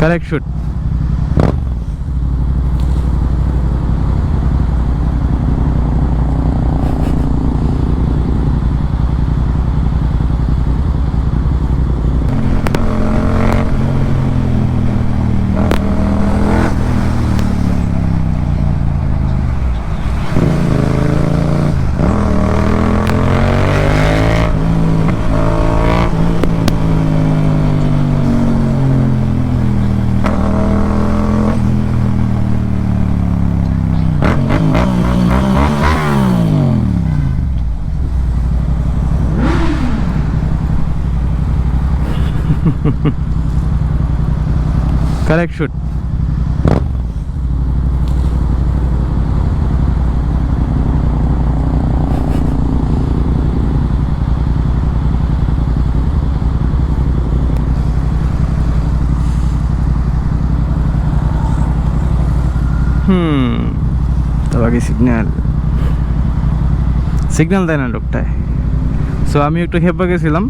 correct Correct shoot. হুম তবে signal signal দেয় না লোকটায় সো আমি একটু খেপে গেছিলাম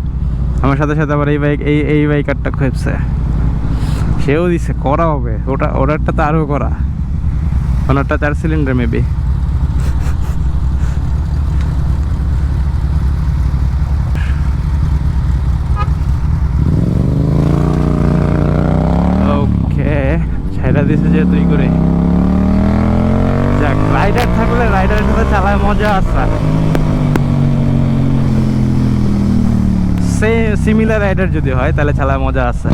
আমার সাথে সাথে আবার এই বাইক এই এই বাইকারটা খেপছে সেও দিছে, করা হবে। ওটা ওটারটা তো আরও করা। ওনারটা চার সিলিন্ডার মেবি দিছে যাক রাইডার থাকলে রাইডারের সাথে চালায় মজা আছে। সে সিমিলার রাইডার যদি হয় তাহলে ছালা মজা আছে।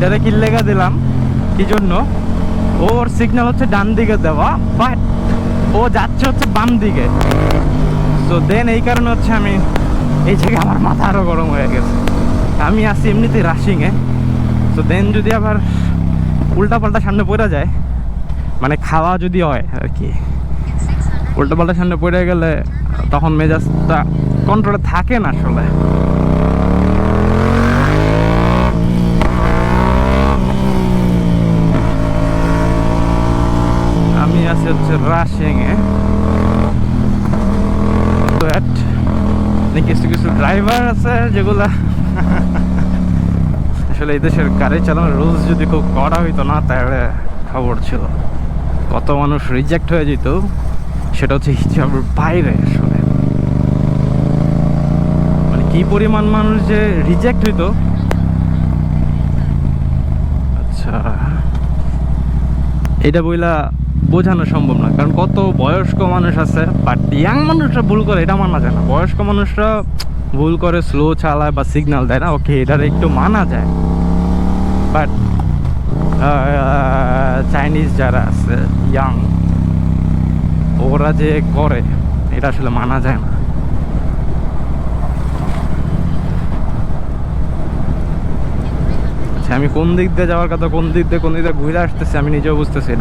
এটাতে কি লেখা দিলাম? কি জন্য? ওর সিগন্যাল হচ্ছে ডান দিকে দেওয়া বাট ও যাচ্ছে হচ্ছে বাম দিকে। তো দেন এই কারণে হচ্ছে আমি এই জায়গায় আমার মাথা আরও গরম হয়ে গেছে। আমি আসি এমনিতেই রাশিংয়ে তো দেন যদি আবার উল্টা পাল্টা সামনে পড়ে যায় মানে খাওয়া যদি হয় আর কি উল্টা পাল্টা সামনে পড়ে গেলে তখন মেজাজটা কন্ট্রোলে থাকে না আসলে আমি আছি হচ্ছে রাশিংয়ে কিছু কিছু ড্রাইভার আছে যেগুলা আসলে এই দেশের গাড়ি চালানোর রুলস যদি খুব করা হইতো না, তাহলে খবর ছিল। কত মানুষ রিজেক্ট হয়ে যেত, সেটা হচ্ছে হিসাবের বাইরে আসলে। মানে কি পরিমাণ মানুষ যে রিজেক্ট হইতো? আচ্ছা। এটা বইলা বোঝানো সম্ভব না। কারণ কত বয়স্ক মানুষ আছে বাট ইয়াং মানুষরা ভুল করে, এটা মানা যায় না। বয়স্ক মানুষরা ভুল করে স্লো চালায় বা সিগন্যাল দেয় না ওকে এটার একটু মানা যায়। বাট চাইনিজ যারা আছে ইয়াং ওরা যে করে, এটা আসলে মানা যায় না। আচ্ছা আমি কোন দিক দিয়ে যাওয়ার কথা, কোন দিক দিয়ে কোন দিক দিয়ে ঘুরে আসতেছি, আমি নিজেও বুঝতেছি।